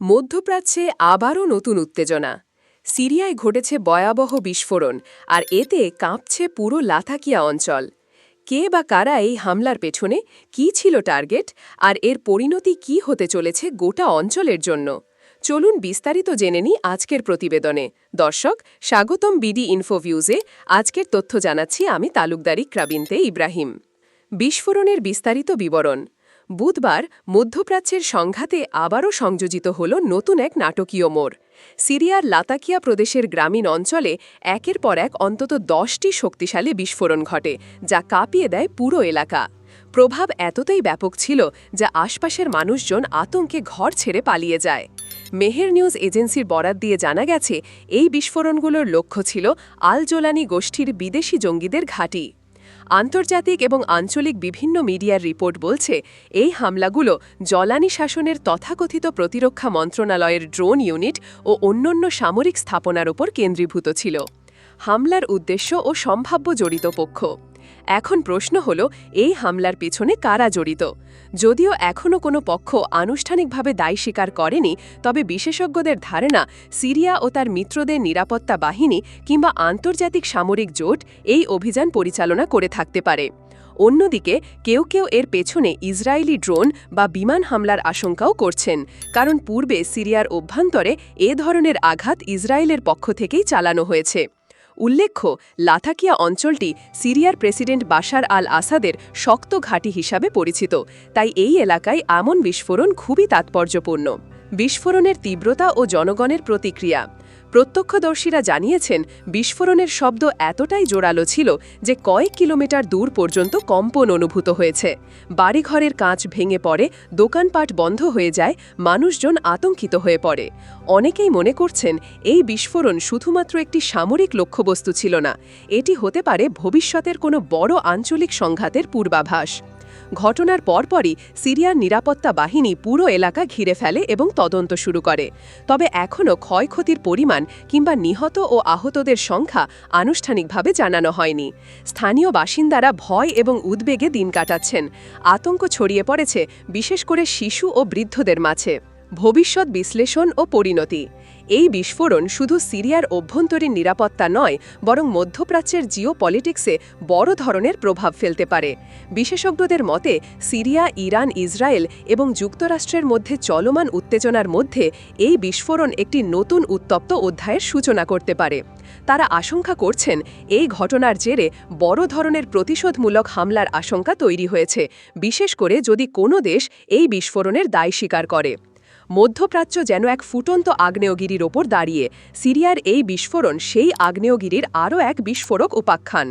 মধ্যপ্রাচ্যে আবারও নতুন উত্তেজনা। সিরিয়ায় ঘটেছে ভয়াবহ বিস্ফোরণ আর এতে কাঁপছে পুরো লাথাকিয়া অঞ্চল। কে বা কারা এই হামলার পেছনে কি ছিল টার্গেট আর এর পরিণতি কি হতে চলেছে গোটা অঞ্চলের জন্য? চলুন বিস্তারিত জেনে নিই আজকের প্রতিবেদনে। দর্শক, স্বাগতম বিডি ইনফোভিউজে। আজকের তথ্য জানাচ্ছি আমি তালুকদারি ক্রাবিনতে ইব্রাহিম। বিস্ফোরণের বিস্তারিত বিবরণ। বুধবার মধ্যপ্রাচ্যের সংঘাতে আবারও সংযোজিত হল নতুন এক নাটকীয় মোড়। সিরিয়ার লাতাকিয়া প্রদেশের গ্রামীণ অঞ্চলে একের পর এক অন্তত দশটি শক্তিশালী বিস্ফোরণ ঘটে, যা কাঁপিয়ে দেয় পুরো এলাকা। প্রভাব এতটাই ব্যাপক ছিল যা আশপাশের মানুষজন আতঙ্কে ঘর ছেড়ে পালিয়ে যায়। মেহের নিউজ এজেন্সির বরাত দিয়ে জানা গেছে, এই বিস্ফোরণগুলোর লক্ষ্য ছিল আল জোলানি গোষ্ঠীর বিদেশি জঙ্গিদের ঘাঁটি। আন্তর্জাতিক এবং আঞ্চলিক বিভিন্ন মিডিয়ার রিপোর্ট বলছে, এই হামলাগুলো জলানি শাসনের তথাকথিত প্রতিরক্ষা মন্ত্রণালয়ের ড্রোন ইউনিট ও অন্যান্য সামরিক স্থাপনার ওপর কেন্দ্রীভূত ছিল। হামলার উদ্দেশ্য ও সম্ভাব্য জড়িত পক্ষ। এখন প্রশ্ন হল, এই হামলার পিছনে কারা জড়িত? যদিও এখনও কোনো পক্ষ আনুষ্ঠানিকভাবে দায় স্বীকার করেনি, তবে বিশেষজ্ঞদের ধারণা, সিরিয়া ও তার মিত্রদের নিরাপত্তা বাহিনী কিংবা আন্তর্জাতিক সামরিক জোট এই অভিযান পরিচালনা করে থাকতে পারে। অন্যদিকে, কেউ কেউ এর পেছনে ইসরায়েলি ড্রোন বা বিমান হামলার আশঙ্কাও করছেন, কারণ পূর্বে সিরিয়ার অভ্যন্তরে এ ধরনের আঘাত ইসরায়েলের পক্ষ থেকেই চালানো হয়েছে। উল্লেখ্য, লাথাকিয়া অঞ্চলটি সিরিয়ার প্রেসিডেন্ট বাশার আল আসাদের শক্ত ঘাঁটি হিসাবে পরিচিত, তাই এই এলাকায় আমন বিস্ফোরণ খুবই তাৎপর্যপূর্ণ। বিস্ফোরণের তীব্রতা ও জনগণের প্রতিক্রিয়া। প্রত্যক্ষদর্শীরা জানিয়েছেন, বিস্ফোরণের শব্দ এতটাই জোরালো ছিল যে কয়েক কিলোমিটার দূর পর্যন্ত কম্পন অনুভূত হয়েছে। বাড়িঘরের কাঁচ ভেঙে পড়ে, দোকানপাট বন্ধ হয়ে যায়, মানুষজন আতঙ্কিত হয়ে পড়ে। অনেকেই মনে করছেন, এই বিস্ফোরণ শুধুমাত্র একটি সামরিক লক্ষ্যবস্তু ছিল না, এটি হতে পারে ভবিষ্যতের কোনো বড় আঞ্চলিক সংঘাতের পূর্বাভাস। ঘটনার পরপরই সিরিয়ার নিরাপত্তা বাহিনী পুরো এলাকা ঘিরে ফেলে এবং তদন্ত শুরু করে। তবে এখনও ক্ষয়ক্ষতির পরিমাণ কিংবা নিহত ও আহতদের সংখ্যা আনুষ্ঠানিকভাবে জানানো হয়নি। স্থানীয় বাসিন্দারা ভয় এবং উদ্বেগে দিন কাটাচ্ছেন। আতঙ্ক ছড়িয়ে পড়েছে, বিশেষ করে শিশু ও বৃদ্ধদের মাঝে। ভবিষ্যৎ বিশ্লেষণ ও পরিণতি। এই বিস্ফোরণ শুধু সিরিয়ার অভ্যন্তরীণ নিরাপত্তা নয়, বরং মধ্যপ্রাচ্যের জিও পলিটিক্সে বড় ধরনের প্রভাব ফেলতে পারে। বিশেষজ্ঞদের মতে, সিরিয়া, ইরান, ইসরায়েল এবং যুক্তরাষ্ট্রের মধ্যে চলমান উত্তেজনার মধ্যে এই বিস্ফোরণ একটি নতুন উত্তপ্ত অধ্যায়ের সূচনা করতে পারে। তারা আশঙ্কা করছেন, এই ঘটনার জেরে বড় ধরনের প্রতিশোধমূলক হামলার আশঙ্কা তৈরি হয়েছে, বিশেষ করে যদি কোনো দেশ এই বিস্ফোরণের দায় স্বীকার করে। মধ্যপ্রাচ্য যেন এক ফুটন্ত আগ্নেয়গিরির ওপর দাঁড়িয়ে, সিরিয়ার এই বিস্ফোরণ সেই আগ্নেয়গিরির আরও এক বিস্ফোরক উপাখ্যান।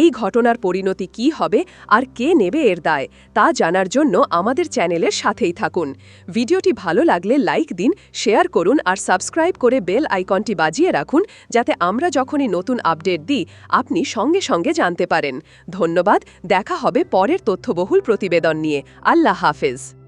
এই ঘটনার পরিণতি কি হবে আর কে নেবে এর দায়, তা জানার জন্য আমাদের চ্যানেলের সাথেই থাকুন। ভিডিওটি ভালো লাগলে লাইক দিন, শেয়ার করুন আর সাবস্ক্রাইব করে বেল আইকনটি বাজিয়ে রাখুন যাতে আমরা যখনই নতুন আপডেট দিই, আপনি সঙ্গে সঙ্গে জানতে পারেন। ধন্যবাদ, দেখা হবে পরের তথ্যবহুল প্রতিবেদন নিয়ে। আল্লাহ হাফেজ।